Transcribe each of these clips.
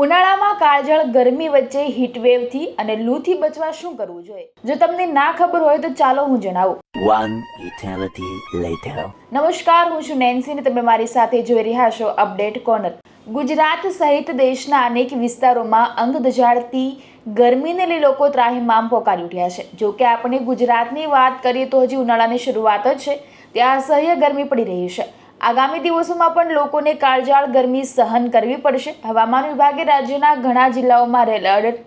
ઉનાળામાં કાળઝાળ ગરમી વચ્ચે હીટવેવથી અને લૂથી બચવા શું કરવું જોઈએ? જો તમને ના ખબર હોય તો ચાલો હું જણાવું. નમસ્કાર હું છું નેન્સી ને તમે મારી સાથે જોઈ રહ્યા છો અપડેટ કોર્નર. ગુજરાત સહિત દેશના અનેક વિસ્તારોમાં અંગ દજાડતી ગરમીને લઈ લોકો ત્રાહિમામ પોકારી ઉઠ્યા છે. જો કે આપણે ગુજરાતની વાત કરીએ તો હજી ઉનાળાની શરૂઆત જ છે. ત્યાં અસહ્ય ગરમી પડી રહી છે. આગામી દિવસોમાં પણ લોકોને કાળજાળ ગરમી સહન કરવી પડશે. હવામાન વિભાગે રાજ્યના ઘણા જિલ્લાઓમાં રેડ એલર્ટ,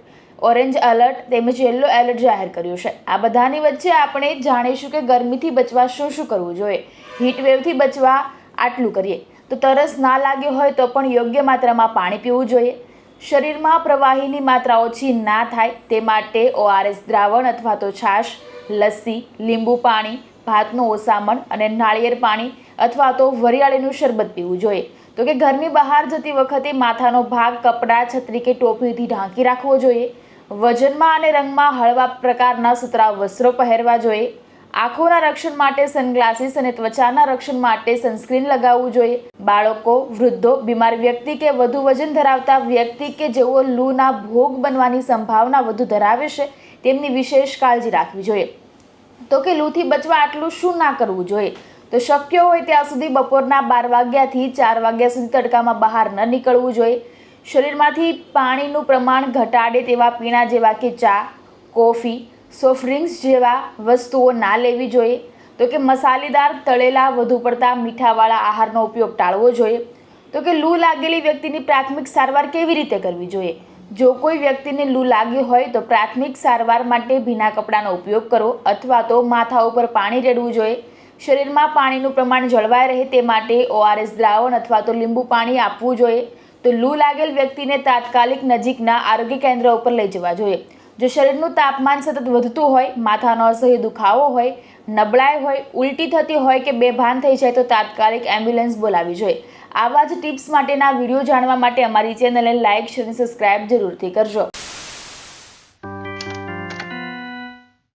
ઓરેન્જ એલર્ટ તેમજ યલો એલર્ટ જાહેર કર્યું છે. આ બધાની વચ્ચે આપણે જાણીશું કે ગરમીથી બચવા શું શું કરવું જોઈએ. હીટવેવથી બચવા આટલું કરીએ. તો તરસ ના લાગ્યો હોય તો પણ યોગ્ય માત્રામાં પાણી પીવું જોઈએ. શરીરમાં પ્રવાહીની માત્રા ઓછી ના થાય તે માટે ઓઆરએસ દ્રાવણ અથવા તો છાશ, લસ્સી, લીંબુ પાણી, ભાતનું ઓસામણ અને નાળિયેર પાણી અથવા તો વરિયાળીનું શરબત પીવું જોઈએ. તો કે ઘરની બહાર જતી વખતે માથાનો ભાગ, કપડાં, છત્રી કે ટોપીથી ઢાંકી રાખવો જોઈએ. વજનમાં અને રંગમાં હળવા પ્રકારના સુતરા વસ્ત્રો પહેરવા જોઈએ. આંખોના રક્ષણ માટે સનગ્લાસીસ અને ત્વચાના રક્ષણ માટે સનસ્ક્રીન લગાવવું જોઈએ. બાળકો, વૃદ્ધો, બીમાર વ્યક્તિ કે વધુ વજન ધરાવતા વ્યક્તિ કે જેઓ લૂના ભોગ બનવાની સંભાવના વધુ ધરાવે છે, તેમની વિશેષ કાળજી રાખવી જોઈએ. તો કે લૂથી બચવા આટલું શું ના કરવું જોઈએ? તો શક્ય હોય ત્યાં સુધી બપોરના બાર વાગ્યાથી ચાર વાગ્યા સુધી તડકામાં બહાર ન નીકળવું જોઈએ. શરીરમાંથી પાણીનું પ્રમાણ ઘટાડે તેવા પીણા જેવા કે ચા, કોફી સોફ્ટ ડ્રિંક્સ જેવા વસ્તુઓ ના લેવી જોઈએ. તો કે મસાલેદાર તળેલા, વધુ પડતા મીઠાવાળા આહારનો ઉપયોગ ટાળવો જોઈએ. તો કે લૂ લાગેલી વ્યક્તિની પ્રાથમિક સારવાર કેવી રીતે કરવી જોઈએ? જો કોઈ વ્યક્તિને લૂ લાગી હોય તો પ્રાથમિક સારવાર માટે ભીના કપડાનો ઉપયોગ કરો અથવા તો માથા ઉપર પાણી રેડવું જોઈએ. શરીરમાં પાણીનું પ્રમાણ જળવાઈ રહે તે માટે ઓઆરએસ દ્રાવણ અથવા તો લીંબુ પાણી આપવું જોઈએ. તો લૂ લાગેલ વ્યક્તિને તાત્કાલિક નજીકના આરોગ્ય કેન્દ્ર ઉપર લઈ જવા જોઈએ. જો શરીરનું તાપમાન સતત વધતું હોય, માથાનો અસહ્ય દુખાવો હોય, નબળાઈ હોય, ઉલટી થતી હોય કે બેભાન થઈ જાય તો તાત્કાલિક એમ્બ્યુલન્સ બોલાવવી જોઈએ. આવા જ ટિપ્સ માટેના વીડિયો જાણવા માટે અમારી ચેનલને લાઇક શેર અને સબસ્ક્રાઇબ જરૂરથી કરજો.